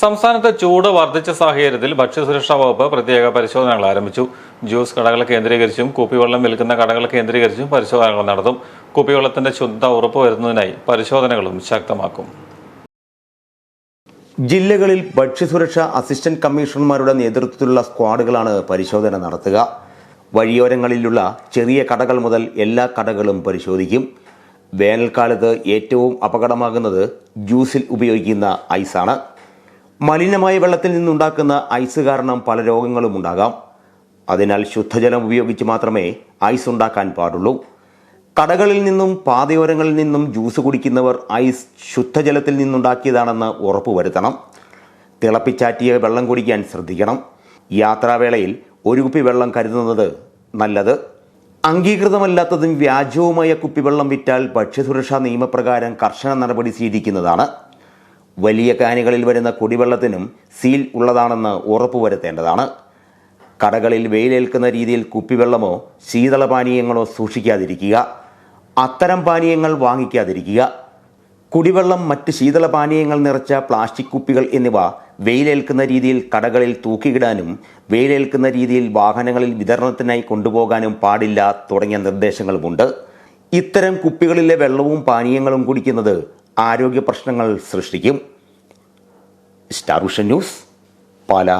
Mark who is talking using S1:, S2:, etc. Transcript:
S1: സംസ്ഥാനത്ത് ചൂട് വർദ്ധിച്ച സാഹചര്യത്തിൽ ഭക്ഷ്യസുരക്ഷാ വകുപ്പ് പ്രത്യേക പരിശോധനകൾ ആരംഭിച്ചു. ജ്യൂസ് കടകൾ കേന്ദ്രീകരിച്ചും കുപ്പിവെള്ളം വിൽക്കുന്ന കടകൾ കേന്ദ്രീകരിച്ചും പരിശോധനകൾ നടത്തും. കുപ്പിവെള്ളത്തിന്റെ ശുദ്ധ ഉറപ്പുവരുന്നതിനായി പരിശോധനകളും ശക്തമാക്കും.
S2: ജില്ലകളിൽ ഭക്ഷ്യസുരക്ഷാ അസിസ്റ്റന്റ് കമ്മീഷണർമാരുടെ നേതൃത്വത്തിലുള്ള സ്ക്വാഡുകളാണ് പരിശോധന നടത്തുക. വഴിയോരങ്ങളിലുള്ള ചെറിയ കടകൾ മുതൽ എല്ലാ കടകളും പരിശോധിക്കും. വേനൽക്കാലത്ത് ഏറ്റവും അപകടമാകുന്നത് ജ്യൂസിൽ ഉപയോഗിക്കുന്ന ഐസാണ്. മലിനമായ വെള്ളത്തിൽ നിന്നുണ്ടാക്കുന്ന ഐസ് കാരണം പല രോഗങ്ങളും ഉണ്ടാകാം. അതിനാൽ ശുദ്ധജലം ഉപയോഗിച്ച് മാത്രമേ ഐസ് ഉണ്ടാക്കാൻ പാടുള്ളൂ. കടകളിൽ നിന്നും പാതയോരങ്ങളിൽ നിന്നും ജ്യൂസ് കുടിക്കുന്നവർ ഐസ് ശുദ്ധജലത്തിൽ നിന്നുണ്ടാക്കിയതാണെന്ന് ഉറപ്പുവരുത്തണം. തിളപ്പിച്ചാറ്റിയ വെള്ളം കുടിക്കാൻ ശ്രദ്ധിക്കണം. യാത്രാവേളയിൽ ഒരു കുപ്പി വെള്ളം കരുതുന്നത് നല്ലത്. അംഗീകൃതമല്ലാത്തതും വ്യാജവുമായ കുപ്പിവെള്ളം വിറ്റാൽ ഭക്ഷ്യസുരക്ഷാ നിയമപ്രകാരം കർശന നടപടി സ്വീകരിക്കുന്നതാണ്. വലിയ കാനികളിൽ വരുന്ന കുടിവെള്ളത്തിനും സീൽ ഉള്ളതാണെന്ന് ഉറപ്പുവരുത്തേണ്ടതാണ്. കടകളിൽ വെയിലേൽക്കുന്ന രീതിയിൽ കുപ്പിവെള്ളമോ ശീതളപാനീയങ്ങളോ സൂക്ഷിക്കാതിരിക്കുക. അത്തരം പാനീയങ്ങൾ വാങ്ങിക്കാതിരിക്കുക. കുടിവെള്ളം മറ്റ് ശീതളപാനീയങ്ങൾ നിറച്ച പ്ലാസ്റ്റിക് കുപ്പികൾ എന്നിവ വെയിലേൽക്കുന്ന രീതിയിൽ കടകളിൽ തൂക്കിയിടാനും വെയിലേൽക്കുന്ന രീതിയിൽ വാഹനങ്ങളിൽ വിതരണത്തിനായി കൊണ്ടുപോകാനും പാടില്ല തുടങ്ങിയ നിർദ്ദേശങ്ങളുമുണ്ട്. ഇത്തരം കുപ്പികളിലെ വെള്ളവും പാനീയങ്ങളും കുടിക്കുന്നത് ആരോഗ്യ പ്രശ്നങ്ങൾ സൃഷ്ടിക്കും. Star Vision News Pala.